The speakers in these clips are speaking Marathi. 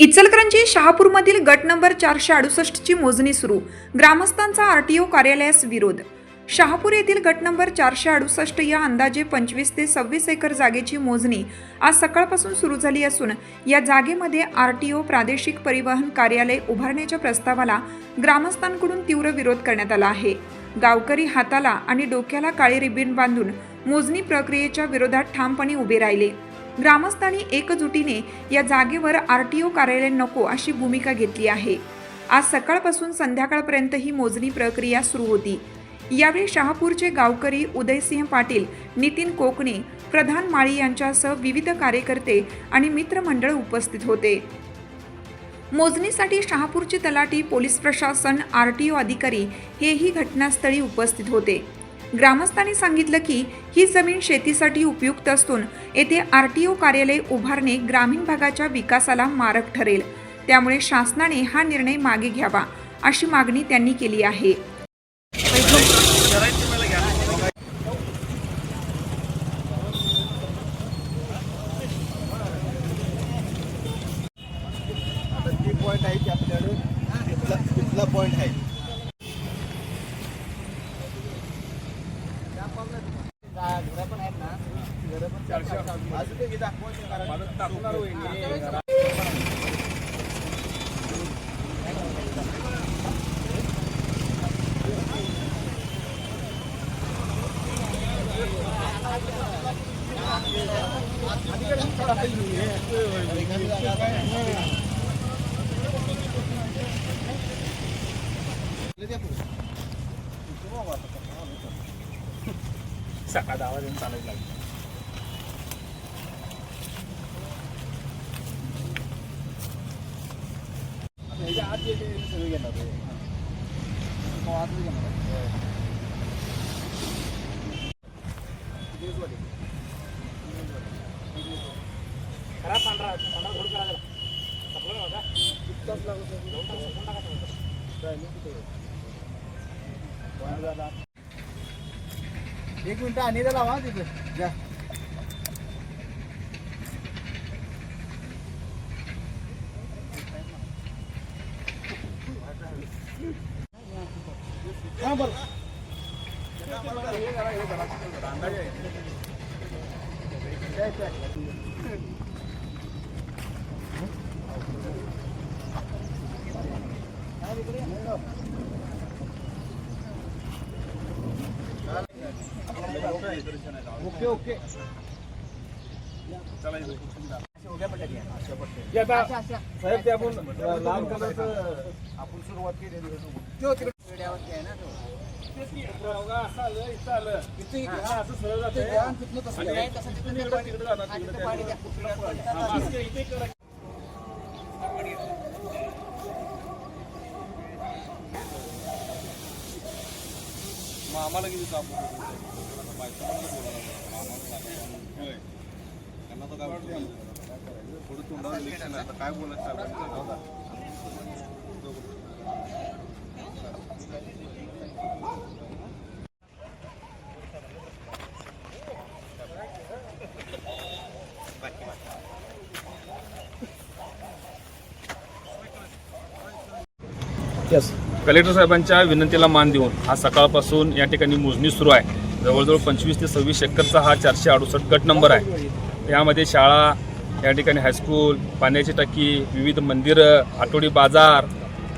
इचलकरंजी शहापूरमधील गट नंबर चारशे अडुसष्टची मोजणी सुरू. ग्रामस्थांचा आरटीओ कार्यालयास विरोध शहापूर येथील गट नंबर चारशे अडुसष्ट या अंदाजे पंचवीस ते सव्वीस एकर जागेची मोजणी आज सकाळपासून सुरू झाली असून या जागेमध्ये आर टी ओ प्रादेशिक परिवहन कार्यालय उभारण्याच्या प्रस्तावाला ग्रामस्थांकडून तीव्र विरोध करण्यात आला आहे. गावकरी हाताला आणि डोक्याला काळी रिबीन बांधून मोजणी प्रक्रियेच्या विरोधात ठामपणे उभे राहिले. ग्रामस्थांनी एकजुटीने या जागेवर आर टी ओ कार्यालय नको अशी भूमिका घेतली आहे. आज सकाळपासून संध्याकाळपर्यंत ही मोजणी प्रक्रिया सुरू होती. यावेळी शहापूरचे गावकरी उदयसिंह पाटील नितीन कोकणे प्रधान माळी यांच्यासह विविध कार्यकर्ते आणि मित्रमंडळ उपस्थित होते. मोजणीसाठी शहापूरचे तलाठी पोलीस प्रशासन आर टी ओ अधिकारी हेही घटनास्थळी उपस्थित होते. ग्रामस्थांनी सांगितलं की ही जमीन शेतीसाठी उपयुक्त असून येथे आर टी ओ कार्यालय उभारणे ग्रामीण भागाच्या विकासाला मारक ठरेल. त्यामुळे शासनाने हा निर्णय मागे घ्यावा अशी मागणी त्यांनी केली आहे. पॉईंट आहे की आपल्याकडे तिथला पॉईंट आहे अजून काही दाखवायचं कारण सकाळ दहा वाजून चालायला लागलं ह्याच्या आत जे काही सगळे घेणार आहे. मग आतमध्ये घेणार आहे. दिवसवाले. खरा पांढरा पांढरा थोडं करा त्याला. संपलं. किती तास लागत? दोन तास संपून टाका तुम्ही. Timing किती आहे? पॉईंट झाला. एक मिनिट आणि लावा तिथे जा हा बरं ओके ओके. साहेब ते आपण लाल कलरचं आपण सुरुवात केली तो तिकडे तेच की, बघा, असं आलं, इथं आलं. हा, असं सरळ जातंय. आणि तिथून इकडं तिकडं जाणार, तिकडं त्या- हा, मग असं इथे करा. मग आम्हाला किती चाप होतो? त्यांना तर काय वाटतं? थोडं तोंडावर इलेक्शन आहे. आता काय बोलायचं साहेबांचं? कलेक्टर साहेबांच्या विनंतीला मान देऊन हा सकाळपासून या ठिकाणी मोजणी सुरू आहे. जवळजवळ पंचवीस ते सव्वीस एकरचा हा चारशे अडुसष्ट गट नंबर आहे. यामध्ये शाळा या ठिकाणी हायस्कूल पाण्याची टाकी विविध मंदिरं आठवडी बाजार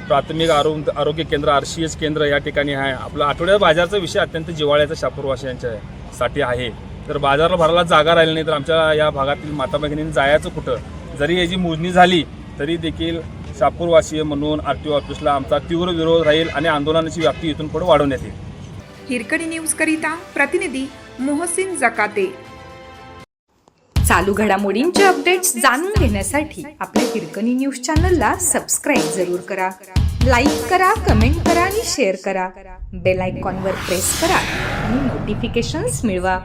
प्राथमिक आरोग्य आरोग्य केंद्र आर सी एस केंद्र या ठिकाणी आहे. आपला आठवड्या बाजारचा विषय अत्यंत जिव्हाळ्याचा शापूरवासियांच्या साठी आहे. तर बाजारला भरायला जागा राहिली नाही तर आमच्या या भागातील माता भगिनींनी जायचं कुठं? जरी याची मोजणी झाली तरी देखील शापूरवासीय म्हणून आर टी ओ ऑफिसला आमचा तीव्र विरोध राहील आणि आंदोलनाची व्याप्ती इथून पुढे वाढवण्यात येईल. हिरकणी न्यूज करिता प्रतिनिधी मोहसिन जकाते. चालू घडामोडींचे अपडेट्स जाणून घेण्यासाठी आपल्या हिरकणी न्यूज चॅनलला सबस्क्राईब जरूर करा. लाईक करा कमेंट करा आणि शेअर करा. बेल आयकॉनवर प्रेस करा आणि नोटिफिकेशन्स मिळवा.